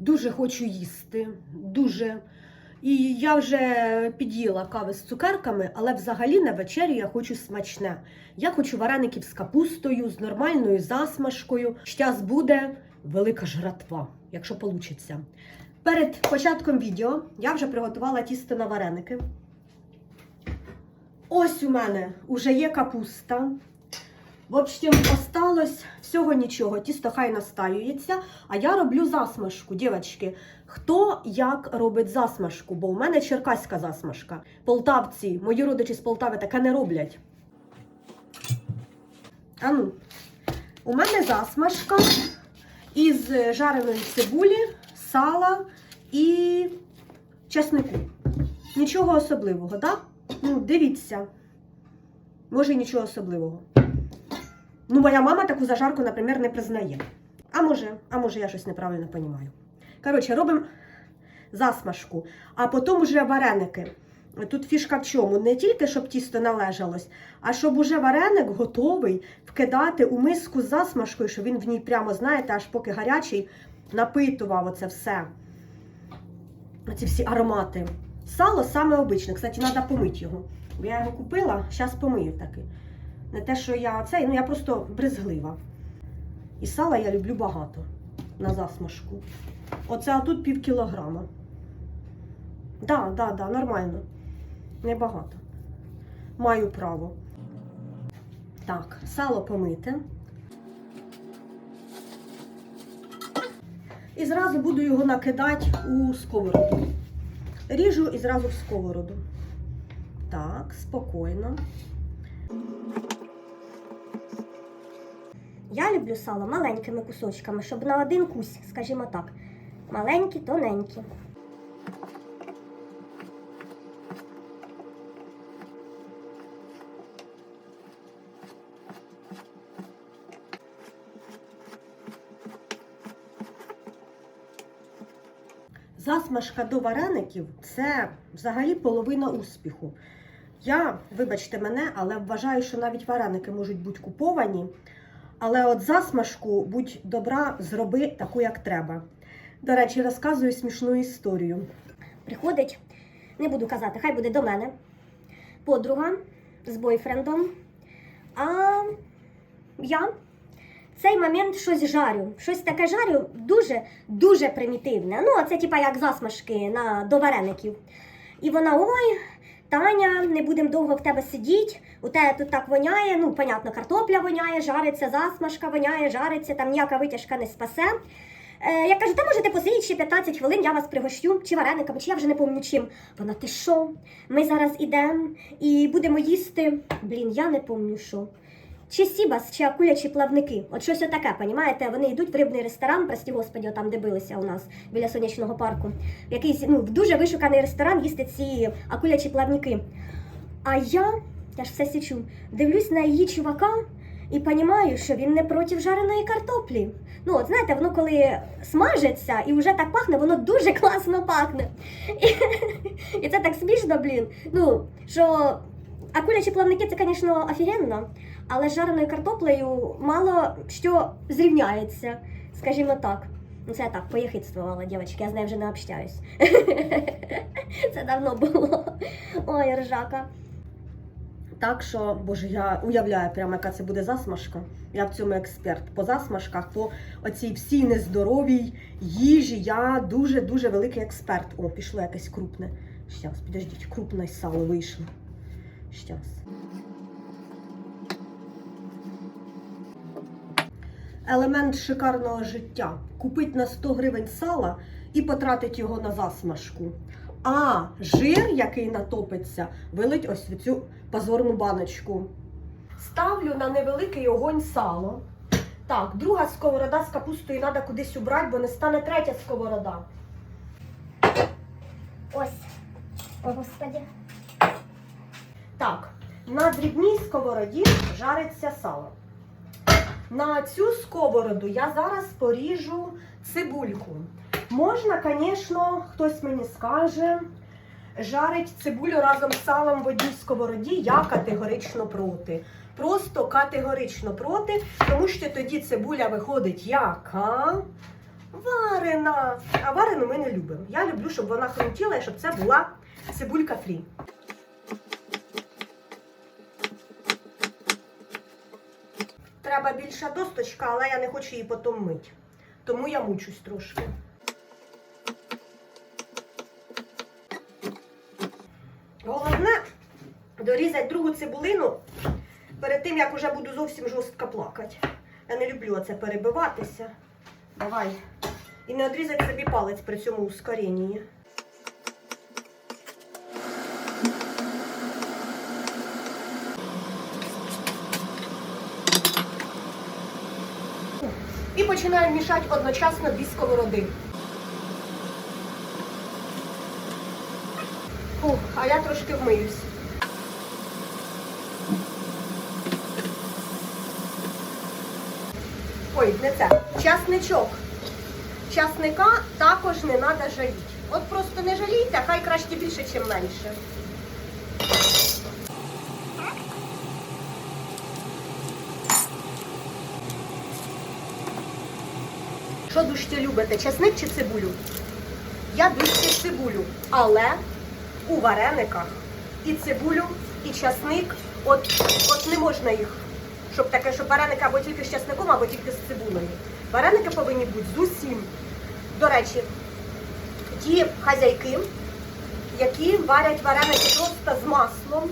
Дуже хочу їсти. Дуже. І я вже під'їла кави з цукерками, але взагалі на вечерю я хочу смачне. Я хочу вареників з капустою, з нормальною засмажкою. Щас буде велика жратва, якщо вийде. Перед початком відео я вже приготувала тісто на вареники. Ось у мене вже є капуста. В общем, осталось всього нічого. Тісто хай настаюється, а я роблю засмажку. Дівчатки, хто як робить засмажку? Бо у мене черкаська засмажка. Полтавці, мої родичі з Полтави таке не роблять. А ну, у мене засмажка із жареної цибулі, сала і чеснику. Нічого особливого, так? Ну, дивіться. Може, і нічого особливого. Ну, моя мама таку зажарку, наприклад, не признає. А може, а може, я щось неправильно розумію. Коротше, робимо засмажку, а потім уже вареники. Тут фішка в чому? Не тільки щоб тісто належалось, а щоб уже вареник готовий вкидати у миску з засмажкою, щоб він в ній прямо, знаєте, аж поки гарячий, напитував оце все. Оці всі аромати. Сало саме обичне. Кстати, треба помити його. Я його купила, зараз помию таки. Не те, що я цей, ну я просто брезглива. І сала я люблю багато на засмажку. Оце а тут пів кілограма. Да, да, да, нормально. Небагато. Маю право. Так, сало помите. І зразу буду його накидати у сковороду. Ріжу і зразу в сковороду. Так, спокійно. Я люблю сало маленькими кусочками, щоб на один кусь, скажімо так. Маленькі, тоненькі. Засмажка до вареників це взагалі половина успіху. Я, вибачте мене, але вважаю, що навіть вареники можуть бути куповані. Але от засмажку, будь добра, зроби таку, як треба. До речі, розказую смішну історію. Приходить, не буду казати, хай буде до мене. Подруга з бойфрендом. А я в цей момент щось жарю. Щось таке жарю дуже дуже примітивне. Ну, це типа як засмажки на, до вареників. І вона: ой, Таня, не будемо довго в тебе сидіти. У тебе тут так воняє. Ну, понятно, картопля воняє, жариться, засмажка воняє, жариться, там ніяка витяжка не спасе. Е, я кажу, та можете посидіти ще 15 хвилин, я вас пригощу, чи варениками, чи я вже не пам'ятаю чим. Вона, ти що? Ми зараз ідемо і будемо їсти. Блін, я не пам'ятаю що. Чи сібас, чи акулячі плавники. От щось отаке, понімаєте? Вони йдуть в рибний ресторан, прості господі, там де билися у нас біля сонячного парку. В якийсь ну, в дуже вишуканий ресторан їсти ці акулячі плавники. А я, я ж все січу, дивлюсь на її чувака і розумію, що він не проти жареної картоплі. Ну, от знаєте, воно коли смажиться і вже так пахне, воно дуже класно пахне. І, і це так смішно, блін. Ну, що акулячі плавники це, звісно, офігенно, але з жареною картоплею мало що зрівняється, скажімо так. Ну, це я так поєхидствувала, дівчатки, я з нею вже не общаюсь. Це давно було. Ой, ржака. Так що, боже, я уявляю прямо, яка це буде засмажка. Я в цьому експерт. По засмажках, по оцій всій нездоровій їжі. Я дуже-дуже великий експерт. О, пішло якесь крупне. Щас, підождіть, крупне сало вийшло. Щас. Елемент шикарного життя. Купить на 100 гривень сала і потратить його на засмажку. А жир, який натопиться, вилить ось цю позорну баночку. Ставлю на невеликий огонь сало. Так, друга сковорода з капустою треба кудись убрати, бо не стане третя сковорода. Ось. О, господи. Так, на дрібній сковороді жариться сало. На цю сковороду я зараз поріжу цибульку. Можна, звісно, хтось мені скаже, жарить цибулю разом з салом в одній сковороді. Я категорично проти. Просто категорично проти, тому що тоді цибуля виходить яка. варена. А варену ми не любимо. Я люблю, щоб вона хрумтіла і щоб це була цибулька фрі. Треба більша досточка, але я не хочу її потім мити. Тому я мучусь трошки. Головне дорізати другу цибулину перед тим, як уже буду зовсім жорстко плакати. Я не люблю оце перебиватися. Давай. І не одрізати собі палець при цьому ускоренні. І починаю мішати одночасно дві сковороди. Фух, а я трошки вмиюсь. Ой, не це. Часничок. Часника також не треба жаліти. От просто не жалійте, хай краще більше, ніж менше. Що дужче любите, часник чи цибулю? Я дужче цибулю, але у варениках і цибулю, і часник, от, от не можна їх, щоб таке, щоб вареники або тільки з часником, або тільки з цибулею. Вареники повинні бути з усім. До речі, ті хазяйки, які варять вареники просто з маслом,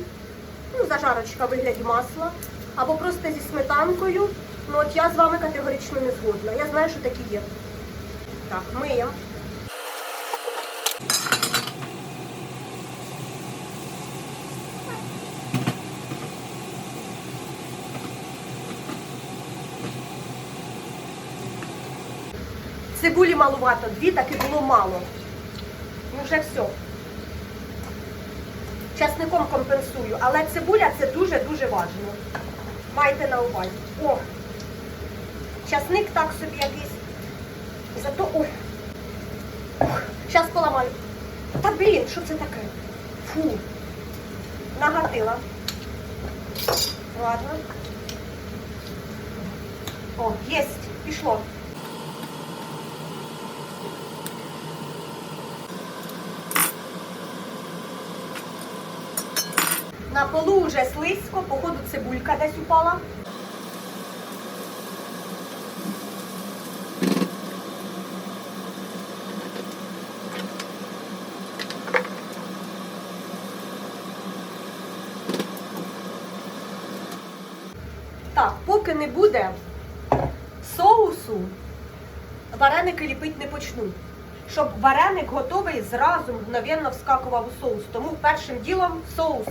ну, зажарочка в вигляді масла, або просто зі сметанкою. Ну от я з вами категорично не згодна. Я знаю, що такі є. Так, миємо. Цибулі малувато, дві так і було мало. Ну вже все. Часником компенсую, але цибуля це дуже-дуже важливо. Майте на увазі. О! Часник так собі якийсь. Зато ой. Зараз поламаю. Та блін, що це таке? Фу. Нагатила. Ладно. О, єсть, пішло. На полу вже слизько, походу цибулька десь упала. Так, поки не буде соусу, вареники ліпити не почну. Щоб вареник готовий зразу мгновенно вскакував у соус. Тому першим ділом соус.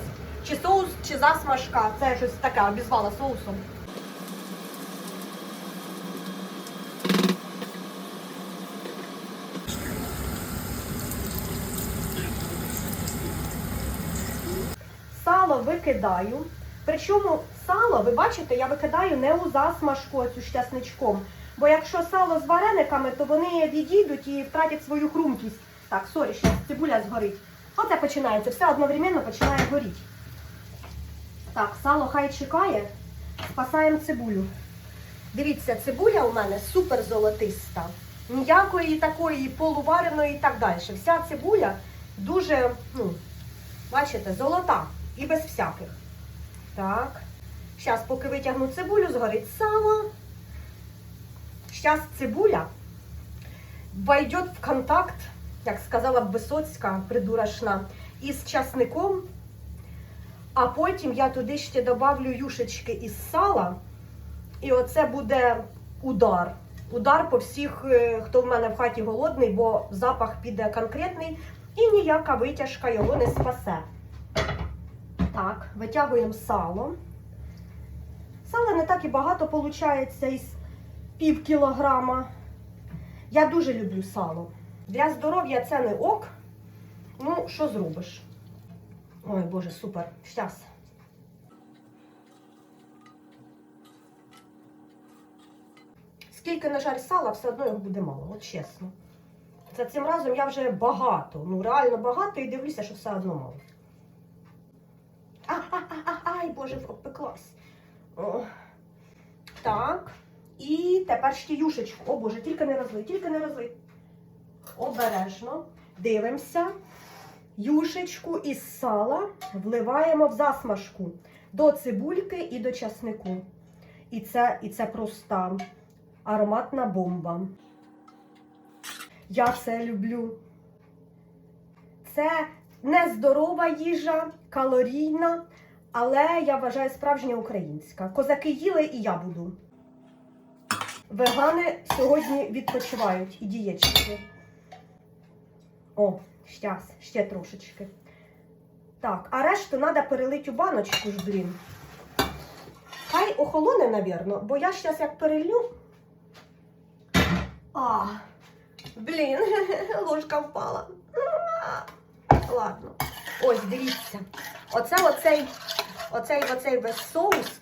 Чи соус, чи засмажка. Це щось таке, обізвала соусом. Сало викидаю. Причому сало, ви бачите, я викидаю не у засмажку оцю з часничком. Бо якщо сало з варениками, то вони відійдуть і втратять свою хрумкість. Так, сорі, ще цибуля згорить. Оце починається, все одновременно починає горіти. Так, сало хай чекає, спасаємо цибулю. Дивіться, цибуля у мене супер золотиста. Ніякої такої полувареної і так далі. Вся цибуля дуже, ну, бачите, золота і без всяких. Так. Зараз, поки витягну цибулю, згорить сало. Зараз цибуля войдет в контакт, як сказала Висоцька, придурашна, із часником. А потім я туди ще добавлю юшечки із сала. І оце буде удар. Удар по всіх, е, хто в мене в хаті голодний, бо запах піде конкретний і ніяка витяжка його не спасе. Так, витягуємо сало. Сала не так і багато виходить із пів кілограма. Я дуже люблю сало. Для здоров'я це не ок. Ну, що зробиш? Ой, Боже, супер. Щас. Скільки не жарь сала, все одно його буде мало, от чесно. За цим разом я вже багато, ну реально багато і дивлюся, що все одно мало. А, а, а, а, ай, Боже, обпеклась. Так, І тепер ще юшечку. О Боже, тільки не розлий, тільки не розлий. Обережно. Дивимося. Юшечку із сала вливаємо в засмажку до цибульки і до часнику. І це, і це просто ароматна бомба. Я це люблю. Це нездорова їжа, калорійна, але я вважаю справжня українська. Козаки їли і я буду. Вегани сьогодні відпочивають і дієчники. О, щас, ще трошечки. Так, а решту треба перелити у баночку ж, блін. Хай охолоне, навірно, бо я зараз як перелю. А, блін, ложка впала. Ладно. Ось, дивіться. Оце оцей, оцей, оцей весь соус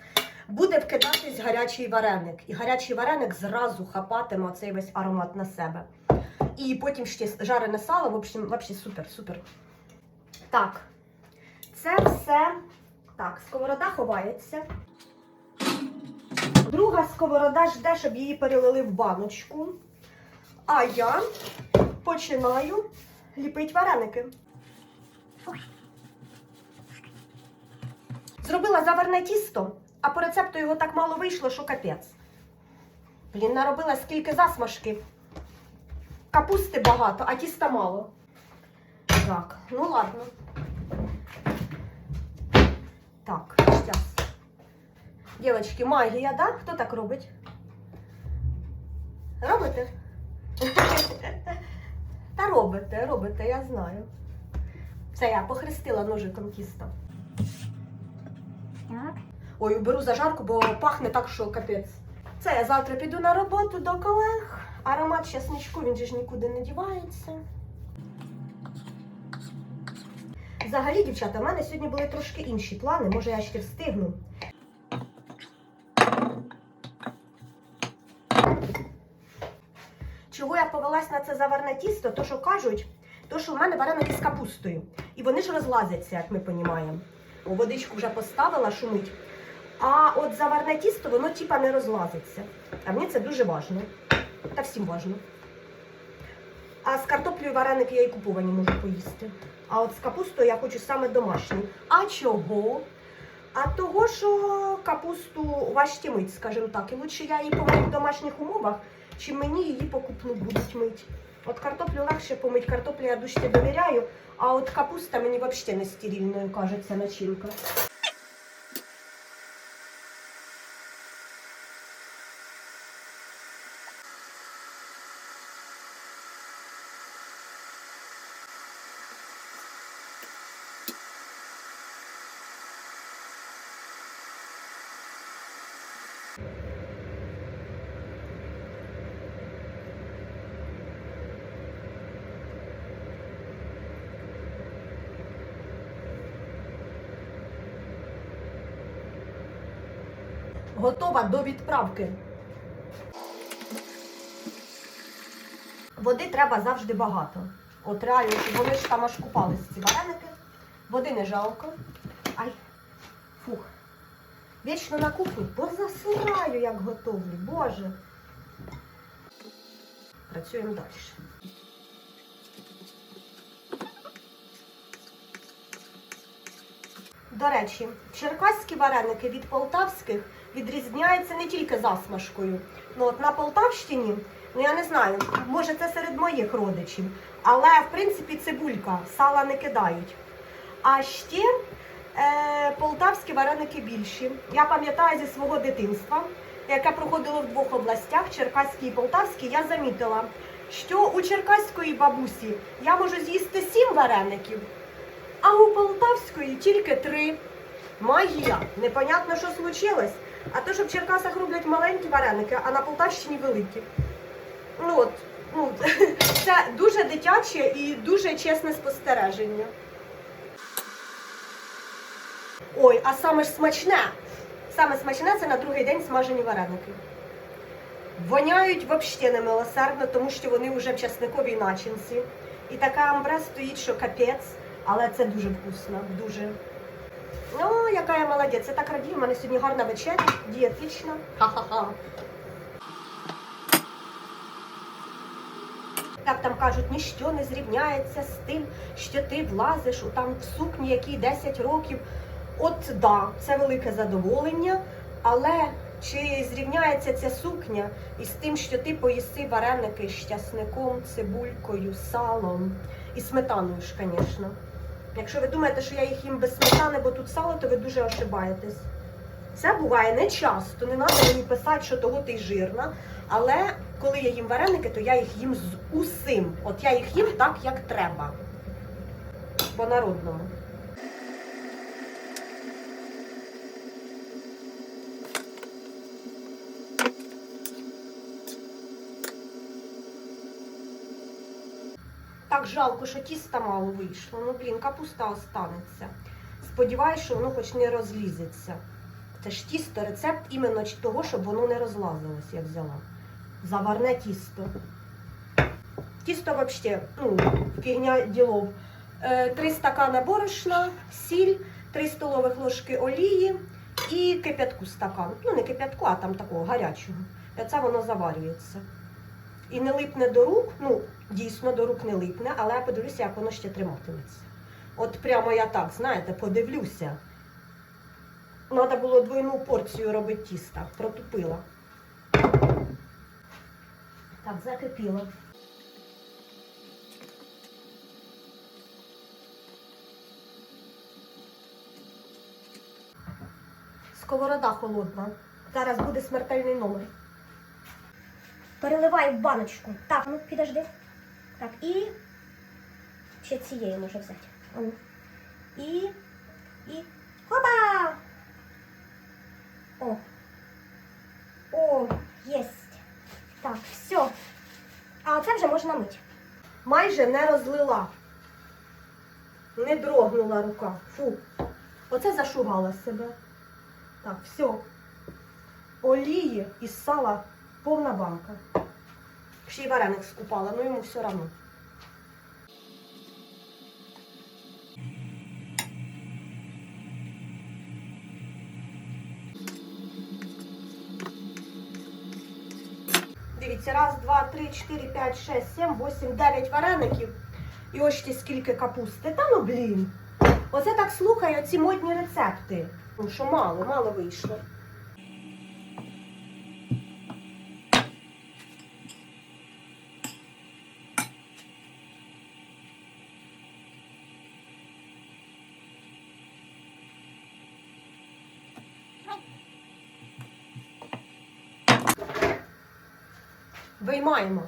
буде вкидатись гарячий вареник. І гарячий вареник зразу хапатиме оцей весь аромат на себе. І потім ще жарене сало, в общем, вообще супер, супер. Так, це все. Так, сковорода ховається. Друга сковорода жде, щоб її перелили в баночку. А я починаю ліпити вареники. Зробила заварне тісто, а по рецепту його так мало вийшло, що капець. Блін, наробила скільки засмажки. Капусти багато, а тіста мало. Так, ну ладно. Так, зараз. Дівчатки, магія, да? Хто так робить? Робите? Та робите, робите, я знаю. Це я похрестила ножиком тісто. Так. Ой, беру зажарку, бо пахне так, що капець. Це я завтра піду на роботу до колег. Аромат часничку, він же ж нікуди не дівається. Взагалі, дівчата, в мене сьогодні були трошки інші плани. Може, я ще встигну. Чого я повелась на це заварне тісто? То, що кажуть, то, що в мене вареники з капустою. І вони ж розлазяться, як ми розуміємо. Водичку вже поставила, шумить. А от заварне тісто, воно типа не розлазиться. А мені це дуже важливо. Та всім важливо. А з картоплею вареники я і куповані можу поїсти. А от з капустою я хочу саме домашню. А чого? А того, що капусту важче мить, скажімо так. І лучше я її помию в домашніх умовах, чи мені її покупну будуть мити. От картоплю легше помить, картоплю я дужче довіряю, а от капуста мені взагалі не стерильною кажеться начинка. Готова до відправки. Води треба завжди багато. От реально, вони ж там аж купались ці вареники. Води не жалко. Ай, фух. Вічно на кухні позасираю, як готовлю. Боже. Працюємо далі. До речі, черкаські вареники від полтавських відрізняються не тільки засмажкою. Ну от на Полтавщині, ну я не знаю, може це серед моїх родичів, але в принципі цибулька, сала не кидають. А ще е, полтавські вареники більші. Я пам'ятаю зі свого дитинства, яке проходило в двох областях, Черкаській і Полтавській, я замітила, що у черкаської бабусі я можу з'їсти сім вареників, а у полтавської тільки три. Магія. Непонятно, що случилось. А то, що в Черкасах роблять маленькі вареники, а на Полтавщині великі. Ну от, ну, це дуже дитяче і дуже чесне спостереження. Ой, а саме ж смачне. Саме смачне це на другий день смажені вареники. Воняють взагалі немилосердно, тому що вони вже в часниковій начинці. І така амбре стоїть, що капець, але це дуже вкусно, дуже. О, яка я молодець. Я так радію, у мене сьогодні гарна вечеря, дієтична. Ха-ха-ха. Як там кажуть, ніщо не зрівняється з тим, що ти влазиш у там в сукні, якій 10 років. От да, це велике задоволення, але чи зрівняється ця сукня із тим, що ти поїси вареники з часником, цибулькою, салом і сметаною ж, звісно. Якщо ви думаєте, що я їх їм без сметани, бо тут сало, то ви дуже ошибаєтесь. Це буває не часто, не треба мені писати, що того ти жирна. Але коли я їм вареники, то я їх їм з усім. От я їх їм так, як треба. По народному. Так жалко, що тіста мало вийшло. Ну, блін, капуста останеться. Сподіваюсь, що воно хоч не розлізеться. Це ж тісто, рецепт іменно того, щоб воно не розлазилось, я взяла. Заварне тісто. Тісто взагалі, ну, фігня ділов. Е, Три стакани борошна, сіль, три столових ложки олії і кип'ятку стакан. Ну, не кип'ятку, а там такого гарячого. Це воно заварюється. І не липне до рук, ну, дійсно до рук не липне, але я подивлюся, як воно ще триматиметься. От прямо я так, знаєте, подивлюся. Треба було двойну порцію робити тіста. Протупила. Так, закипіло. Сковорода холодна. Зараз буде смертельний номер. Переливаю в баночку. Так, ну підожди. Так, і ще цієї може взяти. А ну. І. І. Хопа! О. О, єсть. Так, все. А це вже можна мити. майже не розлила. Не дрогнула рука. Фу. Оце зашугала себе. Так, все. Олії із сала повна банка. Ще й вареник скупала, ну йому все одно. Дивіться, раз, два, три, чотири, п'ять, шесть, сім, восім, дев'ять вареників. І ось ще скільки капусти. Та ну блін. Оце так слухаю ці модні рецепти. Ну що мало, мало вийшло. Виймаємо.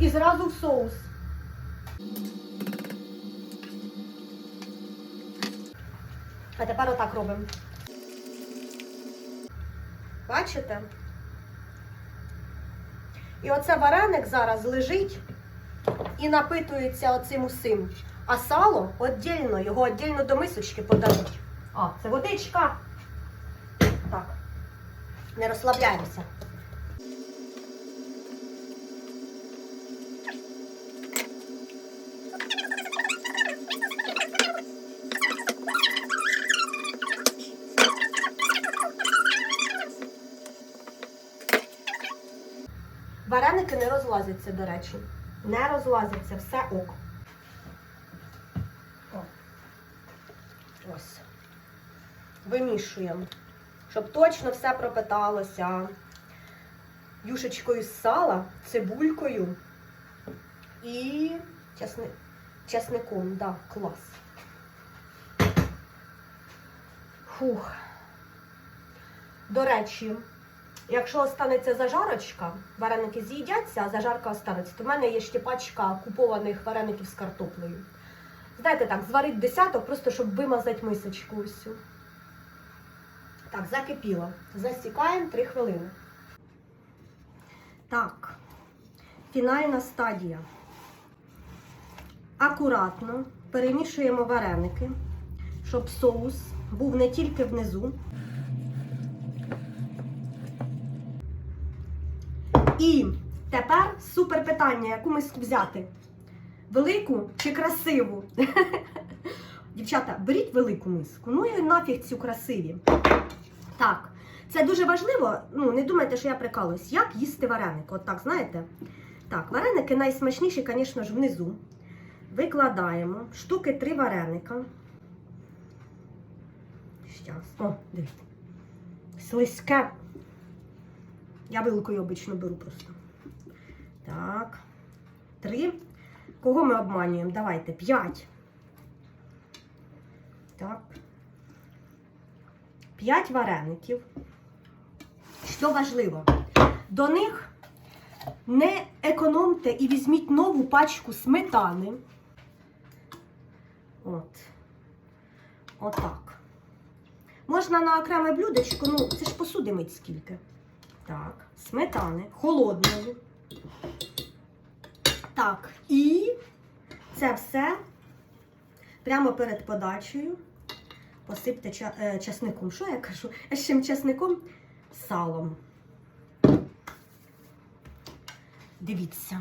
І зразу в соус. А тепер отак робимо. Бачите? І оце вареник зараз лежить і напитується оцим усім. А сало віддільно, його віддільно до мисочки подадуть. А, це водичка. Не розслабляємося. Вареники не розлазяться, до речі. Не розлазяться, все ок. Ось. Вимішуємо, щоб точно все пропиталося юшечкою з сала, цибулькою і чесни... чесником. Да, клас. Фух. До речі, якщо останеться зажарочка, вареники з'їдяться, а зажарка останеться, то в мене є ще пачка купованих вареників з картоплею. Знаєте так, зварить десяток, просто щоб вимазати мисочку усю. Так, закипіло. Засікаємо 3 хвилини. Так, фінальна стадія. Акуратно перемішуємо вареники, щоб соус був не тільки внизу. І тепер супер питання, яку миску взяти? Велику чи красиву? Дівчата, беріть велику миску. Ну і нафіг цю красиві. Так, Це дуже важливо. Ну, не думайте, що я прикалуюсь. Як їсти вареники? От так, знаєте? Так, вареники найсмачніші, звісно ж, внизу. Викладаємо штуки три вареника. Щас. О, дивіться. Слизьке. Я вилкою обично беру просто. Так. Три. Кого ми обманюємо? Давайте. П'ять. Так. П'ять вареників. Що важливо, до них не економте і візьміть нову пачку сметани. От. Отак. Можна на окреме блюдечко, ну, це ж посуди мить скільки. Так, сметани, холодної. Так, і це все прямо перед подачею посипте е, часником. Що я кажу? А з чим часником? Салом. Дивіться.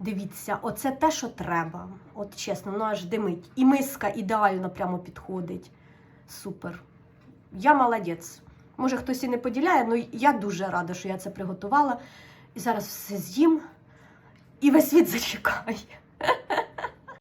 Дивіться, оце те, що треба. От чесно, воно аж димить. І миска ідеально прямо підходить. Супер. Я молодець. Може, хтось і не поділяє, але я дуже рада, що я це приготувала. І зараз все з'їм, і весь світ зачекає.